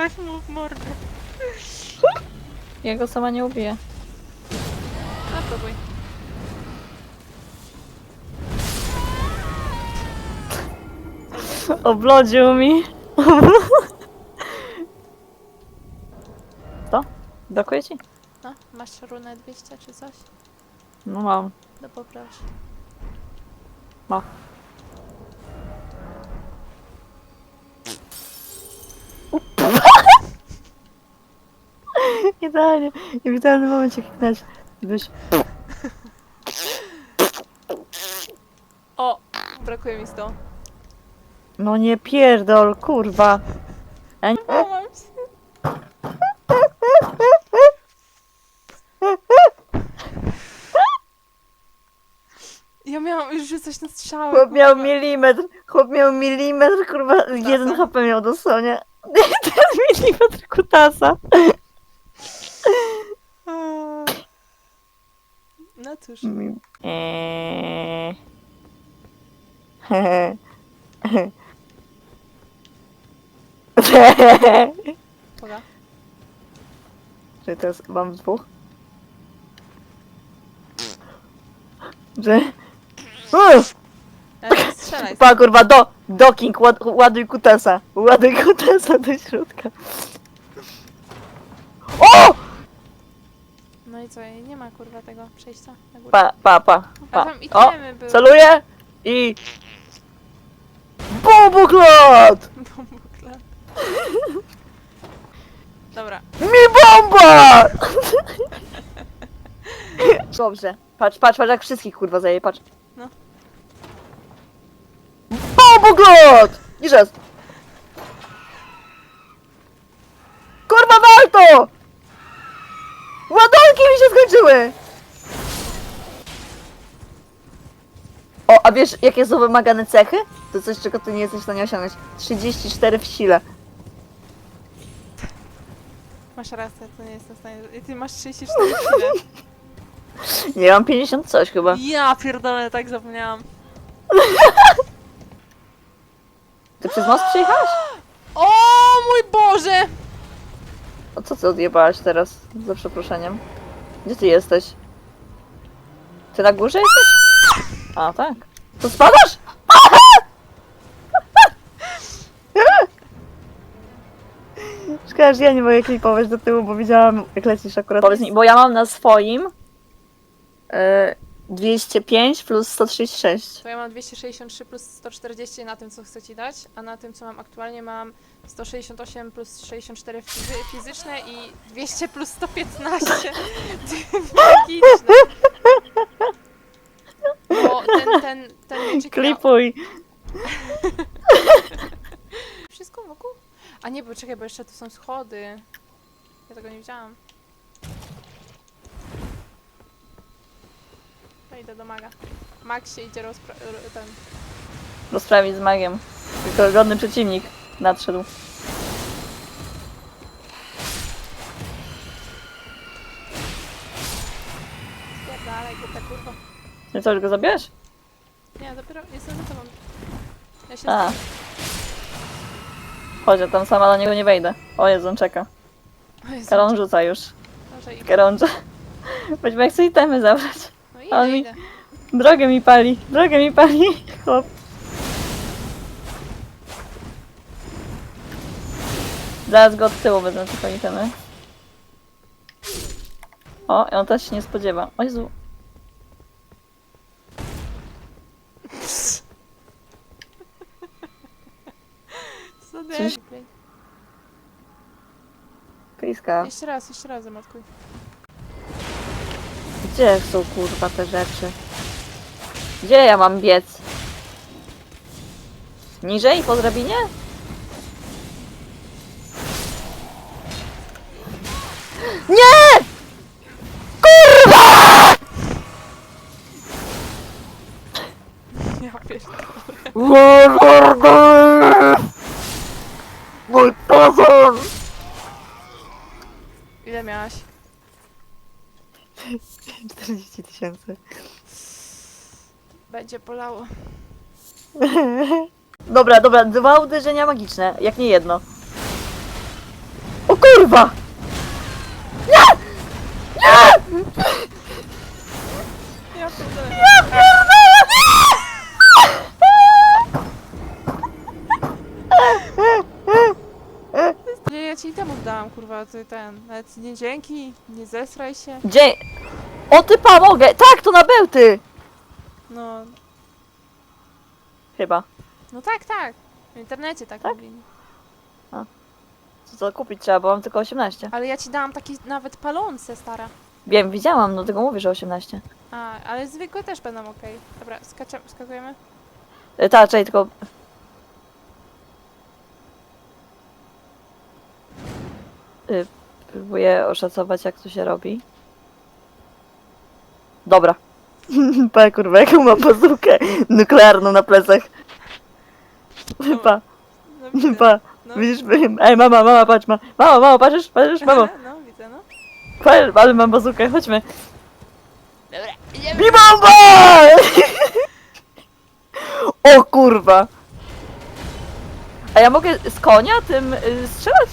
Weź mu w mordę. Ja go sama nie ubiję. No próbuj. Oblodził mi. Co? Brakuje ci? No, masz runę 200 czy coś? No mam. No poproszę. Ma. Idealnie. I w idealnym momencie kliknąć. Byś... O! Brakuje mi 100. No nie pierdol, kurwa. Ja nie... O, mam się. Ja miałam już rzucać na strzały. Chłop miał kurwa. milimetr, chłop miał milimetr, kurwa, jeden HP miał dosłownie. Ten milimetr kutasa. No cóż. Eee. Poga. Czy teraz mam dwóch? Że... Uff! Ale nie strzelaj. Pa kurwa, do! Docking, ład, ładuj kutasa. Ładuj kutasa do środka. O! No i co, nie ma kurwa tego przejścia na górę. Pa, pa, pa, A pa. tam O! itemy były. Celuję i... Bomboklot! Bomboklat. Dobra. Mi bomba! Dobrze. Patrz, patrz, patrz, jak wszystkich kurwa zaje, patrz. No. Bomboklot! Niż raz. Kurwa, walto! Ładunki mi się skończyły! O, a wiesz, jakie są wymagane cechy? To coś, czego ty nie jesteś w stanie osiągnąć. 34 w sile. Masz rację, to nie jestem w stanie. I Ty masz 34 chwile. Nie, mam 50 coś chyba. Ja pierdolę, tak zapomniałam. Ty przez most przyjechałaś? O mój Boże! O co ty odjebałaś teraz? Za przeproszeniem. Gdzie ty jesteś? Ty na górze jesteś? A, tak. To spadasz? Szkoda, że ja nie mogę klipować do tyłu, bo widziałam jak lecisz akurat. Powiedz mi, bo ja mam na swoim e, 205 plus 136. To ja mam 263 plus 140 na tym, co chcę ci dać, a na tym, co mam aktualnie, mam 168 plus 64 fizy fizyczne i 200 plus 115 magiczne. Bo ten, ten, ten mieczyk miał Klipuj. wszystko wokół? A nie, bo czekaj, bo jeszcze tu są schody. Ja tego nie widziałam. Idę do maga. Mag się idzie rozpra... ro- ten... Rozprawić z magiem. Tylko godny przeciwnik nadszedł. Spierdalaj, głupia kurwa. Ty co, już go zabiłeś? Nie, dopiero jestem za tobą. Ja się A. Chodź, ja tam sama do niego nie wejdę. O Jezu, on czeka. O Jezu, Karol rzuca już. Może idę. Karądże. Weźmy jak chcę itemy zabrać. On mi- idę. Drogę mi pali, drogę mi pali. Chłop. Zaraz go od tyłu wezmę tylko itemy. O, i on też się nie spodziewa. O Jezu. Co Coś-. Kriska. Jeszcze raz, jeszcze raz zamatkuj. Gdzie są kurwa te rzeczy? Gdzie ja mam biec? Niżej po drabinie? Nie! Ja pierdolę. Mój pozor! Ile miałaś? 40 tysięcy. Będzie bolało. Dobra, dobra, dwa uderzenia magiczne, jak nie jedno. kurwa! Temu dałam, kurwa, ty ten. Nawet nie dzięki, nie zesraj się. Gdzie... O typa mogę! Tak, to na bełty! No, Chyba. no tak, tak. W internecie tak, Tak? mówili. Co to kupić trzeba, bo mam tylko 18. Ale ja ci dałam takie nawet palące, stara. Wiem, widziałam, no tego mówię, że 18. A, ale zwykłe też będą ok. Dobra, skaczemy, skakujemy. E, Tak, czekaj, tylko... Y, Próbuję oszacować, jak to się robi. Dobra. Pa, kurwa, jaką mam bazookę nuklearną na plecach. Pa, No, widzę. pa, No. widzisz? Ej, mama, mama, patrz, ma. Mama, mama, patrzysz, patrzysz, mamo. No, widzę, no. Patrz, ale mam bazookę, chodźmy. Dobra, idziemy. Bibomba! o kurwa. A ja mogę z konia tym y, strzelać?